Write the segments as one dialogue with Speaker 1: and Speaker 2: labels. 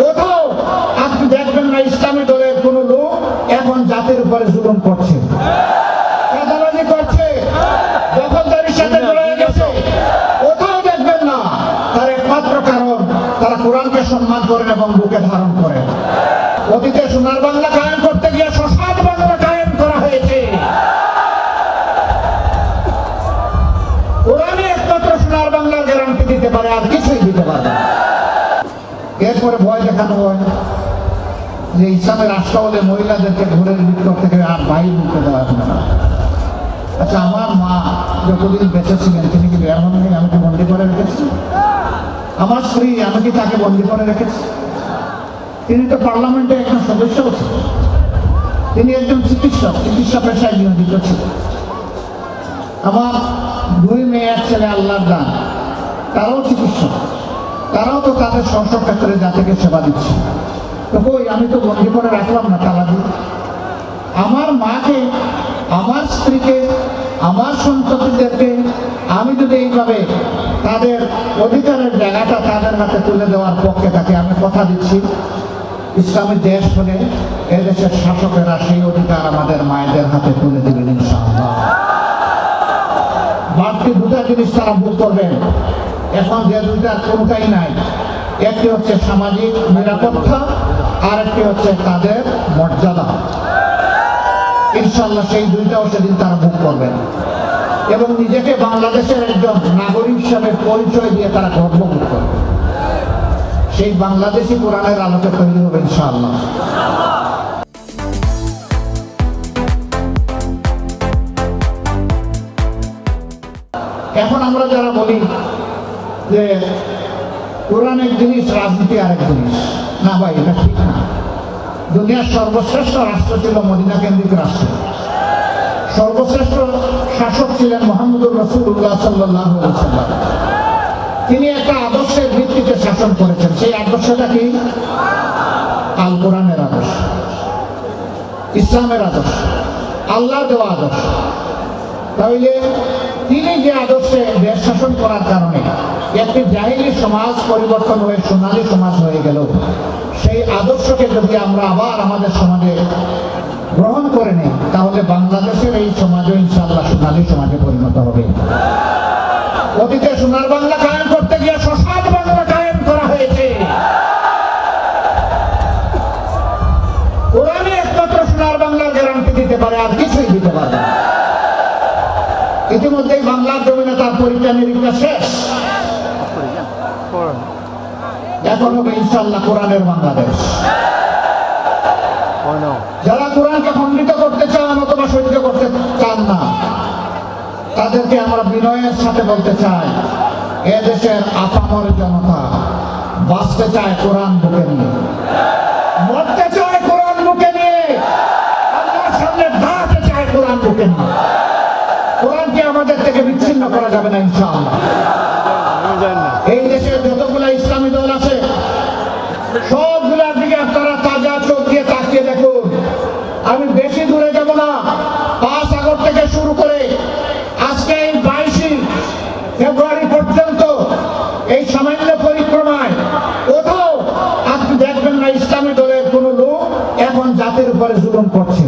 Speaker 1: কোথাও আপনি দেখবেন না ইসলামী দলের কোন লোক এখন জাতির উপরে জুলুম করছে। চাঁদাবাজি করছে। দখলদারির সাথে জড়িয়ে গেছে কোথাও দেখবেন না তার একমাত্র কারণ তারা কোরআনকে সম্মান করেন এবং বুকে ধারণ করেন। অতীতে সোনার বাংলা কায়েম করতে গিয়ে শ্মশান বাংলা কায়েম করা হয়েছে। কোরআনে একমাত্র সোনার বাংলার গ্যারান্টি দিতে পারে আর। এরপরে ভয় দেখানো হয়। যে ইসলামের রাষ্ট্র হলে মহিলাদেরকে ঘরের ভিতর থেকে আর বাইরে ঢুকতে দেওয়া হবে না। আচ্ছা আমার মা যতদিন বেঁচে ছিলেন, তিনি কি বের হননি? আমি কি বন্দি করে রেখেছি? আমার স্ত্রী, আমি কি তাকে বন্দি করে রেখেছি? তিনি তো পার্লামেন্টে একজন সদস্য ছিলেন তিনি একজন চিকিৎসক, চিকিৎসা পেশায় নিয়োজিত ছিলেন আমার দুই মেয়ে এক ছেলে আল্লাহর দান, তারাও চিকিৎসক। তারাও তো তাদের স্বস্ব ক্ষেত্রে জাতিকে সেবা দিচ্ছে। কই আমি তো বন্দি করে রাখলাম না তালা দিয়ে আমার মাকে, আমার স্ত্রীকে, আমার সন্ততিদেরকে আমি যদি এইভাবে তাদের অধিকারের জায়গাটা তাদের হাতে তুলে দেওয়ার পক্ষে থাকি, আমি কথা দিচ্ছি। ইসলামী দেশ হলে এদেশের শাসকেরা সেই অধিকার আমাদের মায়েদের হাতে তুলে দেবেন, ইনশাআল্লাহ। বাড়তি দুটা জিনিস তারা ভোগ করবেন। এখন যে দুইটা কোনটাই নাই, একটি হচ্ছে সামাজিক নিরাপত্তা আর একটি হচ্ছে তাদের মর্যাদা। ইনশাল্লাহ সেই দুইটাও সেদিন তারা ভোগ করবেন। এবং নিজেকে বাংলাদেশের একজন নাগরিক হিসাবে পরিচয় দিয়ে তারা গর্ববোধ করবে সেই বাংলাদেশি কোরআনের আলোকে তৈরি হবে ইনশাআল্লাহ। এখন আমরা যারা বলি যে কোরআন এক জিনিস, রাজনীতি আরেক জিনিস। না ভাই, এটা ঠিক না। দুনিয়ার সর্বশ্রেষ্ঠ রাষ্ট্র ছিল মদিনা কেন্দ্রিক রাষ্ট্র। সর্বশ্রেষ্ঠ শাসক ছিলেন মোহাম্মদুর রসুল্লাহ সাল্লাহ তিনি একটা আদর্শের ভিত্তিতে শাসন করেছেন। সেই আদর্শটা কি? আল কোরআনের আদর্শ। ইসলামের আদর্শ। আল্লাহ দেওয়া আদর্শ। তাহলে তিনি যে আদর্শে দেশ শাসন করার একটি জাহিলি সমাজ পরিবর্তন হয়ে, সোনালী সমাজ হয়ে গেল। সেই আদর্শকে যদি আমরা আবার আমাদের সমাজে গ্রহণ করে নিই, তাহলে বাংলাদেশের এই সমাজও ইনশাল্লাহ সোনালী সমাজে পরিণত হবে। অতীতে সোনার বাংলা কায়েম করতে গিয়ে শ্মশান বাংলা কায়েম করা হয়েছে। কোরআনে একমাত্র সোনার বাংলার গ্যারান্টি দিতে পারে, আর কিছুই দিতে পারে ইতিমধ্যেই বাংলার জমিনে তার পরীক্ষা নিরীক্ষা শেষ। এখন হবে ইনশাল্লাহ কোরআনের বাংলাদেশ? যারা কোরআনকে খণ্ডিত করতে চান অথবা সহ্য করতে চান না তাদেরকে আমরা বিনয়ের সাথে বলতে চাই এদেশের আপামর জনতা বাঁচতে চায় কোরআন বুকে নিয়ে। মরতে চায় কোরআন বুকে নিয়ে আল্লাহর সামনে দাঁড়াতে চায় কোরআন বুকে নিয়ে। কোরআনকে আমাদের থেকে বিচ্ছিন্ন করা যাবে না ইনশাআল্লাহ। এই দেশে যতগুলো ইসলামী দল আছে সবগুলার দিকে আপনারা তাজা চোখ দিয়ে তাকিয়ে দেখুন। আমি বেশি দূরে যাব না, পাঁচ আগস্ট থেকে শুরু করে আজকে এই বাইশে ফেব্রুয়ারি পর্যন্ত এই সামান্য পরিক্রমায় কোথাও আপনি দেখবেন না ইসলামী দলের কোন লোক এখন জাতির উপরে জুলুম করছে।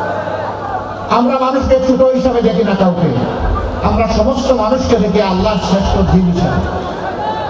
Speaker 1: আমরা মানুষকে ছোট হিসাবে দেখি না কাউকে। আমরা সমস্ত মানুষকে দেখি আল্লাহ শ্রেষ্ঠ দিন হিসাবে।